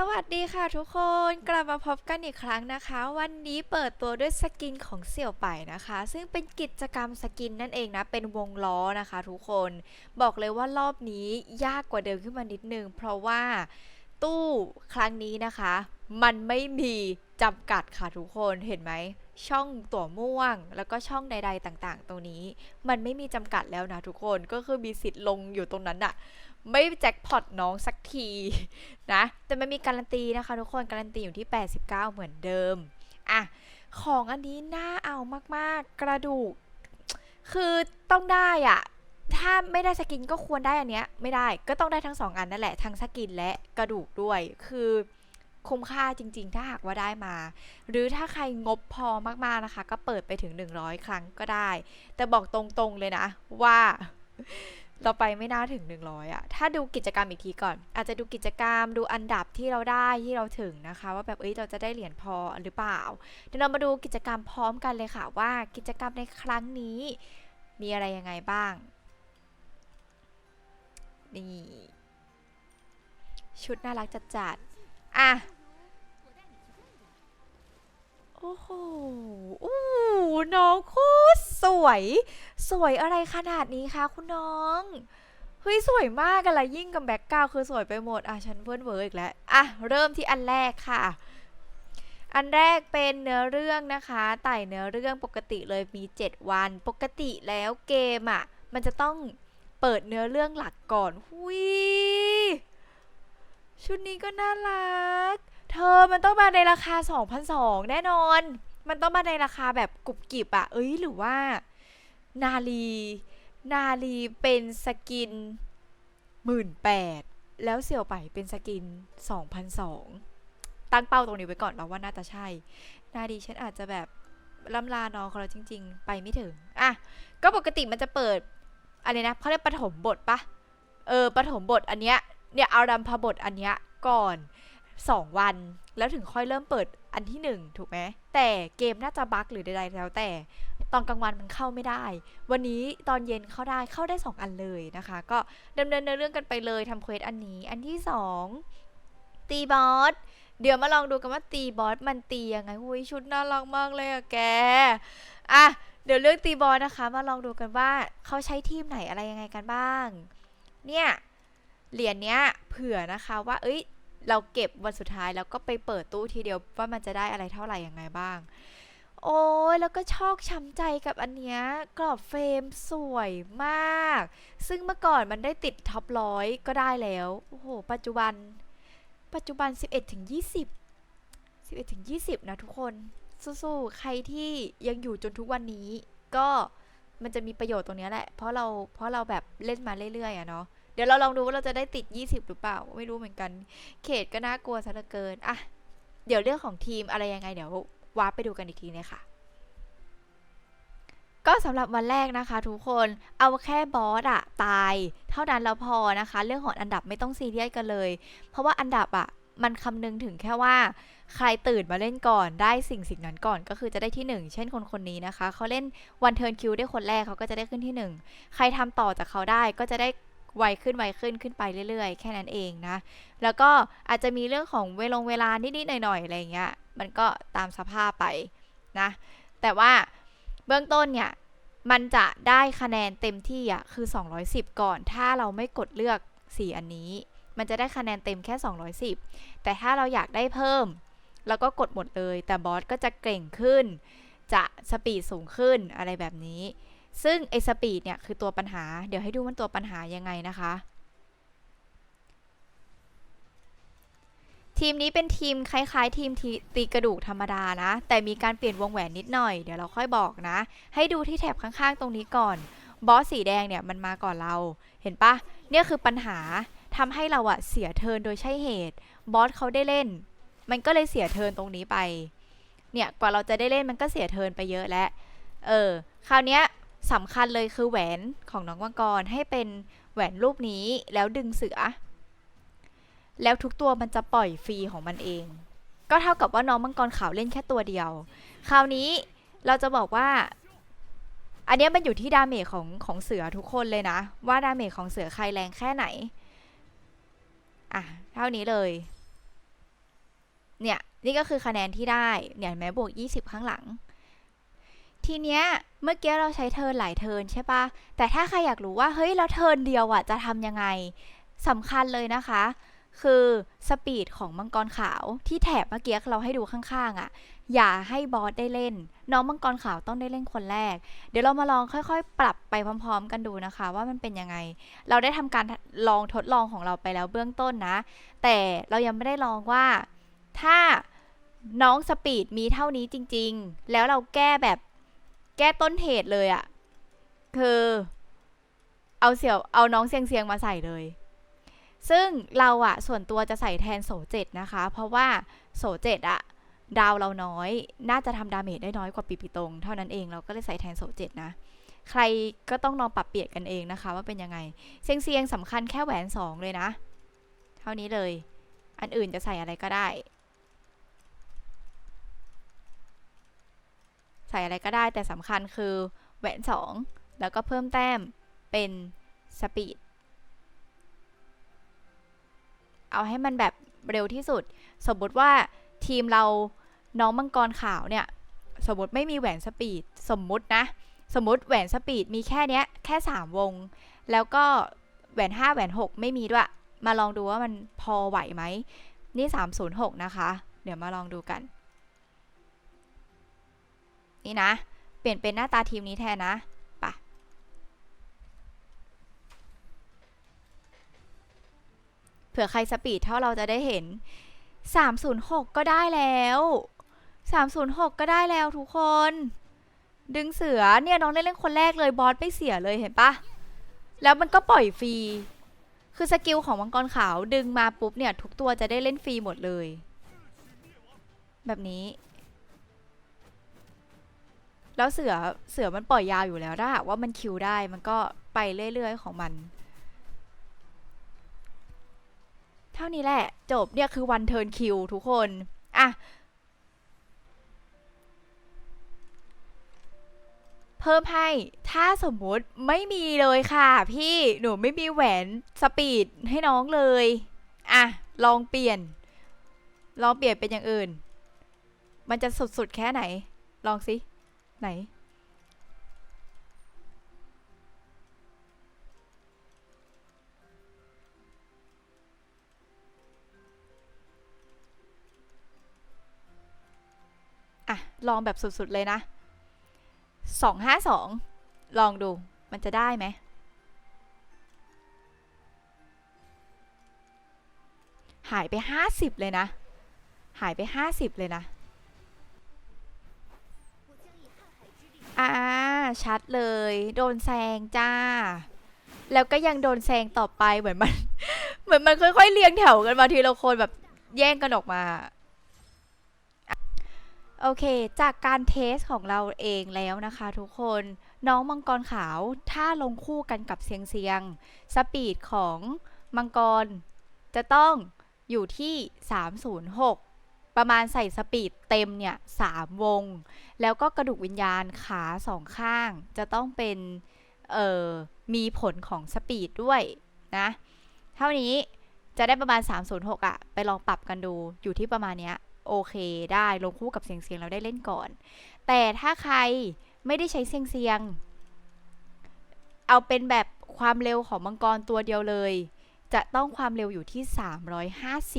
สวัสดีค่ะทุกคนกลับมาพบกันอีกครั้งนะคะ วันนี้เปิดตัวด้วยสกินของเสี่ยวไปนะคะ ซึ่งเป็นกิจกรรมสกินนั่นเองนะ เป็นวงล้อนะคะทุกคนบอกเลยว่ารอบนี้ยากกว่าเดิมขึ้นมานิดนึง เพราะว่าตู้ครั้งนี้นะคะ มันไม่มีจำกัดค่ะทุกคนเห็นไหม ช่องตั๋วม่วง แล้วก็ช่องใด ๆ ต่างๆ ตรงนี้ มันไม่มีจำกัดแล้วนะทุกคนก็คือมีสิทธิ์ลงอยู่ตรงนั้นอะไม่แจ็คพอตน้องสักทีนะแต่มันมีการันตีนะคะทุกคนการันตีอยู่ที่ 89 เหมือนเดิมอะของอันนี้น่าเอามากๆกระดูก คือต้องได้อะถ้าไม่ได้สกินก็ควรได้อันเนี้ยไม่ได้ก็ต้องได้ทั้งสองอันนั่นแหละทั้งสกินและกระดูกด้วยคือ คุ้มค่าจริง ๆ ถ้าหากว่าได้มา หรือถ้าใครงบพอมากๆนะคะ ก็เปิดไปถึง 100 ครั้งก็ได้ แต่บอกตรงๆเลยนะ ว่าเราไปไม่น่าถึง 100อะถ้าดูกิจกรรมอีกทีก่อน อาจจะดูกิจกรรมดูอันดับที่เราได้ที่เราถึงนะคะ ว่าแบบเอ้ยเราจะได้เหรียญพอหรือเปล่า เดี๋ยวเรามาดูกิจกรรมพร้อมกันเลยค่ะว่ากิจกรรมในครั้งนี้ มีอะไรยังไงบ้าง นี่ ชุดน่ารักจัดๆอะ อ้โหอู้น้องโคตรสวย สวยอะไรขนาดนี้คะคุณน้อง เฮ้ย สวยมากอะไรยิ่งกับแบ็กกราวคือสวยไปหมด อะ ฉันเพื่อนเวอร์อีกแล้ว อะ เริ่มที่อันแรกค่ะ อันแรกเป็นเนื้อเรื่องนะคะ ไต่เนื้อเรื่องปกติเลยมี 7 วัน ปกติแล้วเกมอะ มันจะต้องเปิดเนื้อเรื่องหลักก่อน หุยชุดนี้ก็น่ารัก ธอมันต้องมาในราคา 2,200 แน่นอน มันต้องมาในราคาแบบกรุบกริบอะเอ้ยหรือว่า นาลีนาลีเป็นสกินหมื่นแปดแล้วเสี่ยวไปเป็นสกิน2,002ตั้งเป้าตรงนี้ไว้ก่อนเราว่าน่าจะใช่ นาดีฉันอาจจะแบบล่ำลาน้องขาแล้วจริง ๆ ไปไม่ถึง อะ ก็ปกติมันจะเปิดอะไรนะเขาเรียกปฐมบทปะเออปฐมบทอันเนี้ยเนี่ยเอารัมพบทอันเนี้ยก่อน 2 วัน แล้วถึงค่อยเริ่มเปิดอันที่ 1 ถูกไหมแต่เกมน่าจะบั๊กหรือใดๆแล้วแต่ตอนกลางวันมันเข้าไม่ได้ วันนี้ตอนเย็นเข้าได้เข้าได้ 2 อันเลยนะคะ ก็ดำเนินเรื่องกันไปเลยทำเควสอันนี้ อันที่ 2 ตีบอสเดี๋ยวมาลองดูกันว่าตีบอสมันตียังไงหุยชุดน่ารักมากเลยอะแกอะเดี๋ยวเรื่องตีบอสนะคะ มาลองดูกันว่าเขาใช้ทีมไหนอะไรยังไงกันบ้าง เนี่ยเหรียญเนี้ยเผื่อนะคะว่า เอ้ย เราเก็บวันสุดท้ายแล้วก็ไปเปิดตู้ทีเดียวว่ามันจะได้อะไรเท่าไหร่ยังไงบ้าง โอ้ยแล้วก็ชอกช้ำใจกับอันเนี้ยกรอบเฟรมสวยมาก ซึ่งเมื่อก่อนมันได้ติดท็อปร้อยก็ได้แล้ว โอ้โห ปัจจุบัน ปัจจุบัน 11ถึง20 11ถึง20 นะทุกคน สู้ๆ ใครที่ยังอยู่จนทุกวันนี้ ก็มันจะมีประโยชน์ตรงเนี้ยแหละ เพราะเรา เพราะเราแบบเล่นมาเรื่อยๆอะเนาะ เดี๋ยวเราลองดูว่าเราจะได้ติด 20 หรือเปล่า ไม่รู้เหมือนกัน เขตก็น่ากลัวซะเหลือเกิน อะ เดี๋ยวเรื่องของทีมอะไรยังไงเดี๋ยววาร์ปไปดูกันอีกทีเลยค่ะ ก็สำหรับวันแรกนะคะ ทุกคน เอาแค่บอสอะตาย เท่านั้นแล้วพอนะคะ เรื่องของอันดับไม่ต้องซีเรียสกันเลย เพราะว่าอันดับอะมันคำนึงถึงแค่ว่าใครตื่นมาเล่นก่อนได้สิ่งสิ่งนั้นก่อนก็คือจะได้ที่หนึ่งเช่นคนคนนี้นะคะ เขาเล่นวันเทิร์นคิวได้คนแรกเขาก็จะได้ขึ้นที่หนึ่งใครทำต่อจากเขาได้ก็จะได้ ไวขึ้นไวขึ้นขึ้นไปเรื่อยๆ แค่นั้นเองนะ แล้วก็อาจจะมีเรื่องของเวลงเวลานิดๆหน่อยๆอะไรเงี้ย มันก็ตามสภาพไปนะ แต่ว่าเบื้องต้นเนี่ย มันจะได้คะแนนเต็มที่อะคือ 210 ก่อน ถ้าเราไม่กดเลือก 4 อันนี้ มันจะได้คะแนนเต็มแค่ 210 แต่ถ้าเราอยากได้เพิ่มเราก็กดหมดเลย แต่บอสก็จะเก่งขึ้น จะสปีดสูงขึ้นอะไรแบบนี้ ซึ่งไอ้สปีดเนี่ยคือตัวปัญหา เดี๋ยวให้ดูมันตัวปัญหายังไงนะคะ ทีมนี้เป็นทีมคล้ายๆ ทีมทตีกระดูกธรรมดานะ แต่มีการเปลี่ยนวงแหวนนิดหน่อย เดี๋ยวเราค่อยบอกนะ ให้ดูที่แถบข้างๆ ตรงนี้ก่อน บอสสีแดงเนี่ยมันมาก่อนเรา เห็นปะเนี่ยคือปัญหาทำให้เราอะเสียเทินโดยใช่เหตุ บอสเขาได้เล่น มันก็เลยเสียเทินตรงนี้ไป เนี่ยกว่าเราจะได้เล่นมันก็เสียเทินไปเยอะแล้ว เออ คราวเนี้ย สำคัญเลยคือแหวนของน้องมังกรให้เป็นแหวนรูปนี้แล้วดึงเสือ แล้วทุกตัวมันจะปล่อยฟรีของมันเอง ก็เท่ากับว่าน้องมังกรขาวเล่นแค่ตัวเดียว คราวนี้เราจะบอกว่า อันนี้มันอยู่ที่ดาเมจของของเสือทุกคนเลยนะ ว่าดาเมจของเสือใครแรงแค่ไหนอะเท่านี้เลย เนี่ย นี่ก็คือคะแนนที่ได้ เนี่ยเห็นไหมบวก 20 ข้างหลัง ทีเนี้ยเมื่อกี้เราใช้เทินหลายเทินใช่ปะแต่ถ้าใครอยากรู้ว่าเฮ้ยแล้วเทินเดียวอะจะทำยังไงสำคัญเลยนะคะ คือสปีดของมังกรขาวที่แถบเมื่อกี้เราให้ดูข้างๆอะ อย่าให้บอสได้เล่น น้องมังกรขาวต้องได้เล่นคนแรก เดี๋ยวเรามาลองค่อยๆ ปรับไปพร้อม ๆ กันดูนะคะ ว่ามันเป็นยังไง เราได้ทำการลองทดลองของเราไปแล้วเบื้องต้นนะ แต่เรายังไม่ได้ลองว่าถ้าน้องสปีดมีเท่านี้จริง ๆ แล้วเราแก้แบบ แก้ต้นเหตุเลยอะคือเอาเสี่ยวเอาน้องเซียงเซียงมาใส่เลย ซึ่งเราอะส่วนตัวจะใส่แทนโสเจ็ดนะคะ เพราะว่าโสเจ็ดอะดาวเราน้อย น่าจะทำดาเมจได้น้อยกว่าปีปีตรงเท่านั้นเองเราก็เลยใส่แทนโสเจ็ดนะใครก็ต้องลองปรับเปลี่ยนกันเองนะคะ ว่าเป็นยังไง เซียงเซียงสำคัญแค่แหวนสองเลยนะ เท่านี้เลย อันอื่นจะใส่อะไรก็ได้ ใส่อะไรก็ได้แต่สำคัญคือแหวนสองแล้วก็เพิ่มแต้มเป็นสปีดเอาให้มันแบบเร็วที่สุด สมมติว่าทีมเราน้องมังกรขาวเนี่ย สมมติไม่มีแหวนสปีดสมมุตินะ สมมติแหวนสปีดมีแค่เนี้ยแค่ 3 วง แล้วก็แหวน 5 แหวน 6 ไม่มีด้วย มาลองดูว่ามันพอไหวไหมนี่ 306 นะคะ เดี๋ยวมาลองดูกัน นี่นะ เปลี่ยนเป็นหน้าตาทีมนี้แทนนะปะเผื่อใครสปีดเท่าเราจะได้เห็น 306 ก็ได้แล้ว 306 ก็ได้แล้วทุกคน ดึงเสือเนี่ยน้องได้เล่นคนแรกเลยบอสไม่เสียเลยเห็นปะแล้วมันก็ปล่อยฟรี คือสกิลของมังกรขาวดึงมาปุ๊บเนี่ย ทุกตัวจะได้เล่นฟรีหมดเลย แบบนี้ แล้วเสือเสือมันปล่อยยาวอยู่แล้วถ้าหากว่ามันคิวได้มันก็ไปเรื่อยๆของมัน เท่านี้แหละ จบเนี่ยคือวันเทิร์นคิวทุกคนอะเพิ่มให้ถ้าสมมุติไม่มีเลยค่ะ พี่หนูไม่มีแหวนสปีดให้น้องเลยอะลองเปลี่ยน ลองเปลี่ยนเป็นอย่างอื่น มันจะสุดๆแค่ไหน ลองสิ ไหน อะ ลองแบบสุด ๆ เลยนะสองห้าสองลองดูมันจะได้ไหมหายไปห้าสิบเลยนะ หายไปห้าสิบเลยนะ อ่าชัดเลย โดนแซงจ้า แล้วก็ยังโดนแซงต่อไปเหมือนมัน เหมือนมันค่อยๆเรียงแถวกันมาทีละคนแบบแย่งกันออกมา โอเค จากการเทสของเราเองแล้วนะคะทุกคนน้องมังกรขาวถ้าลงคู่กันกับเซียงเซียงสปีดของมังกรจะต้องอยู่ที่ 306 ประมาณใส่สปีดเต็มเนี่ย3วง แล้วก็กระดูกวิญญาณขาสองข้าง จะต้องเป็นเอ่อมีผลของสปีดด้วยนะเท่านี้จะได้ประมาณ 306อะไปลองปรับกันดูอยู่ที่ประมาณเนี้ยโอเคได้ลงคู่กับเสียงเสียงเราได้เล่นก่อน แต่ถ้าใครไม่ได้ใช้เสียงเสียง เอาเป็นแบบความเร็วของมังกรตัวเดียวเลย จะต้องความเร็วอยู่ที่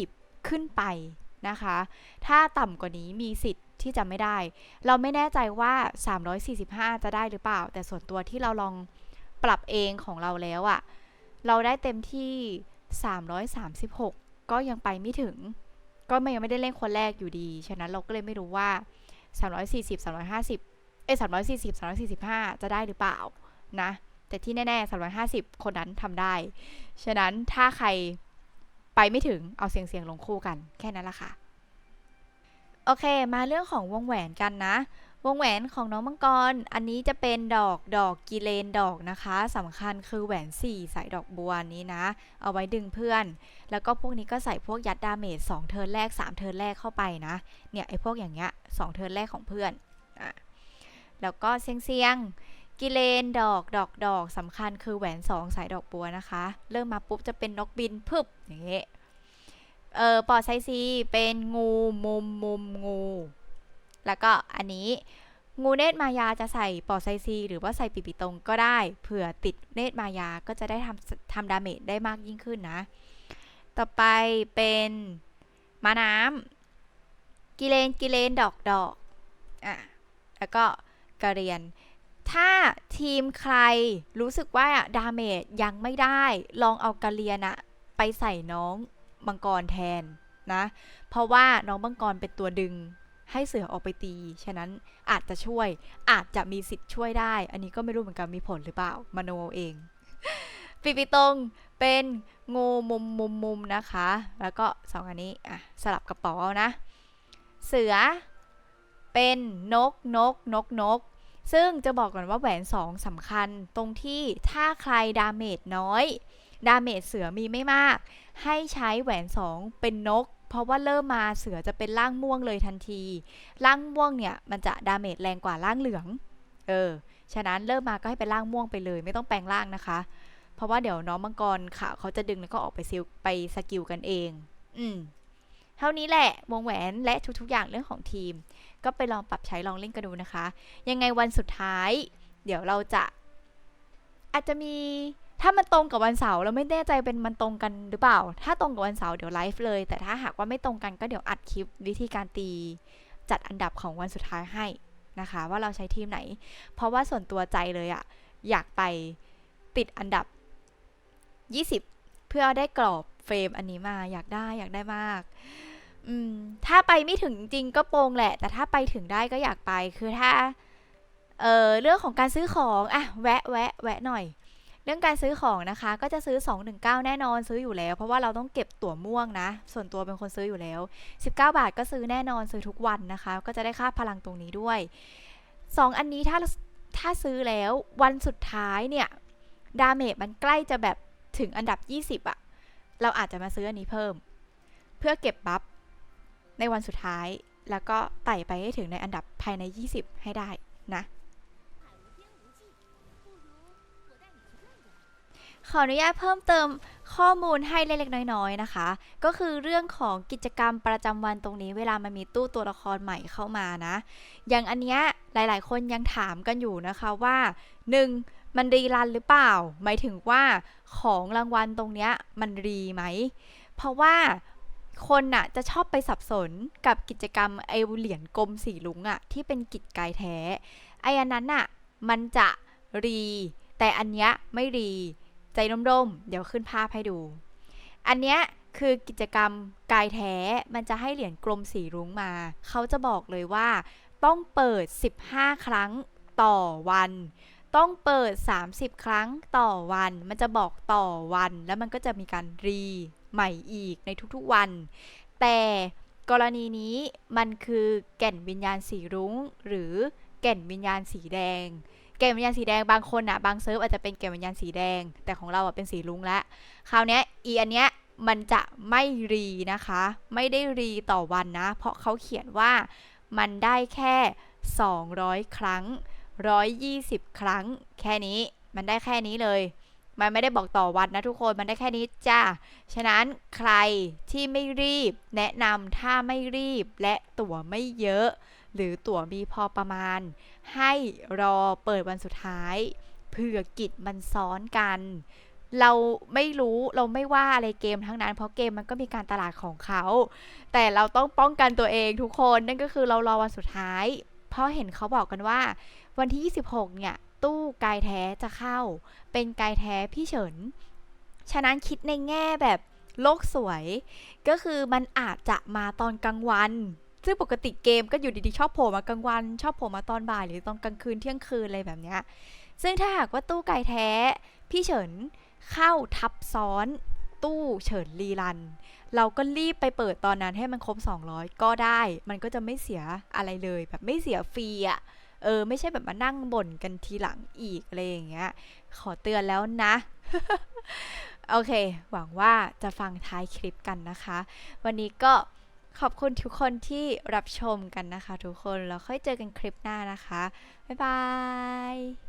350 ขึ้นไป นะคะ ถ้าต่ำกว่านี้มีสิทธิ์ที่จะไม่ได้ เราไม่แน่ใจว่า 345 จะได้หรือเปล่า แต่ส่วนตัวที่เราลองปรับเองของเราแล้วอะเราได้เต็มที่ 336 ก็ยังไปไม่ถึง ก็ไม่ยังไม่ได้เล่นคนแรกอยู่ดี ฉะนั้นเราก็เลยไม่รู้ว่า 340 350 เอ้ย340 345 จะได้หรือเปล่านะ แต่ที่แน่ๆ 350 คนนั้นทำได้ ฉะนั้นถ้าใคร ไปไม่ถึงเอาเสียงเสียงลงคู่กันแค่นั้นละค่ะ โอเค มาเรื่องของวงแหวนกันนะ วงแหวนของน้องมังกร อันนี้จะเป็นดอกดอกกิเลนดอกนะคะสำคัญคือแหวน4สายดอกบัวนี้นะ เอาไว้ดึงเพื่อน แล้วก็พวกนี้ก็ใส่พวกยัดดาเมจ2เทิร์นแรก 3 เทิร์นแรกเข้าไปนะ เนี่ยไอ้พวกอย่างเงี้ย2เทิร์นแรกของเพื่อนอะแล้วก็เซียงเซียง กิเลนดอกดอกดอกสำคัญคือแหวน2สายดอกบัวนะคะ เริ่มมาปุ๊บจะเป็นนกบินพึบอย่างเงี้ยเออปอดไซซีเป็นงูมุมมุมงู แล้วก็อันนี้งูเนตรมายาจะใส่ปอดไซซี หรือว่าใส่ปีปีตรงก็ได้เผื่อติดเนตรมายาก็จะได้ทำทำดาเมจได้มากยิ่งขึ้นนะ ต่อไปเป็นมาน้ำกิเลนกิเลนดอกดอกอะแล้วก็กระเรียน ถ้าทีมใครรู้สึกว่าดาเมจยังไม่ได้ ลองเอากระเรียนะไปใส่น้องมังกรแทนนะ เพราะว่าน้องมังกรเป็นตัวดึงให้เสือออกไปตี ฉะนั้นอาจจะช่วย อาจจะมีสิทธิ์ช่วยได้ อันนี้ก็ไม่รู้เหมือนกันมีผลหรือเปล่ามโนเองปีปีตรงเป็นงูมุมมุมมุมนะคะ แล้วก็สองอันนี้อะสลับกระเป๋าเอานะ เสือเป็นนกนกนกนก ซึ่งจะบอกก่อนว่าแหวน 2สำคัญตรงที่ถ้าใครดาเมจน้อย ดาเมจเสือมีไม่มาก ให้ใช้แหวน 2 เป็นนก เพราะว่าเริ่มมาเสือจะเป็นร่างม่วงเลยทันที ร่างม่วงเนี่ยมันจะดาเมจแรงกว่าร่างเหลือง เออ ฉะนั้นเริ่มมาก็ให้เป็นร่างม่วงไปเลย ไม่ต้องแปลงร่างนะคะ เพราะว่าเดี๋ยวน้องมังกรค่ะเขาจะดึงแล้วก็ออกไปซิลไปสกิลกันเอง อืม เท่านี้แหละวงแหวนและทุกๆ อย่างเรื่องของทีม ก็ไปลองปรับใช้ลองเล่นกันดูนะคะ ยังไงวันสุดท้าย เดี๋ยวเราจะ อาจจะมีถ้ามันตรงกับวันเสาร์เราไม่แน่ใจเป็นมันตรงกันหรือเปล่า ถ้าตรงกับวันเสาร์เดี๋ยวไลฟ์เลย แต่ถ้าหากว่าไม่ตรงกันก็เดี๋ยวอัดคลิปวิธีการตี จัดอันดับของวันสุดท้ายให้นะคะ ว่าเราใช้ทีมไหน เพราะว่าส่วนตัวใจเลยอะอยากไปติดอันดับ 20 เพื่อได้กรอบ เฟรมอันนี้มาอยากได้อยากได้มากอืมถ้าไปไม่ถึงจริงก็โปงแหละ แต่ถ้าไปถึงได้ก็อยากไปคือถ้าเออเรื่องของการซื้อของอะแวะแวะแวะหน่อย เรื่องการซื้อของนะคะ ก็จะซื้อ 219 แน่นอนซื้ออยู่แล้ว เพราะว่าเราต้องเก็บตั๋วม่วงนะ ส่วนตัวเป็นคนซื้ออยู่แล้ว 19 บาทก็ซื้อแน่นอนซื้อทุกวันนะคะ ก็จะได้ค่าพลังตรงนี้ด้วย 2 อันนี้ถ้าถ้าซื้อแล้ววันสุดท้ายเนี่ยดาเมจมันใกล้จะแบบถึงอันดับ 20อะ เราอาจจะมาซื้ออันนี้เพิ่ม เพื่อเก็บบัฟในวันสุดท้าย แล้วก็ไต่ไปให้ถึงในอันดับภายใน 20 ให้ได้นะ ขออนุญาตเพิ่มเติมข้อมูลให้เล็กๆน้อยๆนะคะ ก็คือเรื่องของกิจกรรมประจำวันตรงนี้ เวลามันมีตู้ตัวละครใหม่เข้ามานะ อย่างอันเนี้ยหลายๆ คนยังถามกันอยู่นะคะว่า 1. มันรีรันหรือเปล่า หมายถึงว่าของรางวัลตรงเนี้ยมันรีไหม เพราะว่าคนน่ะจะชอบไปสับสนกับกิจกรรมไอเหรียญกลมสีลุงอะที่เป็นกิจกายแท้ ไออันนั้นน่ะมันจะรี แต่อันเนี้ยไม่รี ใจร่มๆ เดี๋ยวขึ้นภาพให้ดู อันเนี้ยคือกิจกรรมกายแท้ มันจะให้เหรียญกลมสีรุ้งมา เขาจะบอกเลยว่า ต้องเปิด 15 ครั้งต่อวัน ต้องเปิด 30 ครั้งต่อวัน มันจะบอกต่อวัน แล้วมันก็จะมีการรีใหม่อีกในทุกๆวัน แต่กรณีนี้มันคือแก่นวิญญาณสีรุ้ง หรือแก่นวิญญาณสีแดง แก่นวิญญาณสีแดงบางคนอะบางเซิร์ฟอาจจะเป็นแก่นวิญญาณสีแดง แต่ของเราอะเป็นสีรุ้งแล้วคราวนี้อีอันเนี้ยมันจะไม่รีนะคะ ไม่ได้รีต่อวันนะ เพราะเขาเขียนว่ามันได้แค่ 200 ครั้ง 120 ครั้ง แค่นี้มันได้แค่นี้เลย มันไม่ได้บอกต่อวันนะทุกคนมันได้แค่นี้จ้าฉะนั้นใครที่ไม่รีบ แนะนำถ้าไม่รีบและตั๋วไม่เยอะ หรือตั๋วมีพอประมาณ ให้รอเปิดวันสุดท้ายเผื่อกิจมันซ้อนกัน เราไม่รู้เราไม่ว่าอะไรเกมทั้งนั้น เพราะเกมมันก็มีการตลาดของเขา แต่เราต้องป้องกันตัวเองทุกคนนั่นก็คือเรารอวันสุดท้าย เพราะเห็นเขาบอกกันว่า วันที่ 26 เนี่ย ตู้กายแท้จะเข้า เป็นกายแท้พี่เฉิน ฉะนั้นคิดในแง่แบบโลกสวย ก็คือมันอาจจะมาตอนกลางวัน ซึ่งปกติเกมก็อยู่ดีๆ ชอบโผล่มากลางวัน ชอบโผล่มาตอนบ่ายหรือตอนกลางคืนเที่ยงคืนอะไรแบบเนี้ย ซึ่งถ้าหากว่าตู้ไก่แท้ พี่เฉินเข้าทับซ้อนตู้เฉินรีรัน เราก็รีบไปเปิดตอนนั้นให้มันครบ 200 ก็ได้ มันก็จะไม่เสียอะไรเลยแบบไม่เสียฟรีอะ่ะ เออ ไม่ใช่แบบมานั่งบ่นกันทีหลังอีกอะไรอย่างเงี้ย ขอเตือนแล้วนะ โอเค หวังว่าจะฟังท้ายคลิปกันนะคะ วันนี้ก็ขอบคุณทุกคนที่รับชมกันนะคะ ทุกคน แล้วค่อยเจอกันคลิปหน้านะคะ บ๊ายบาย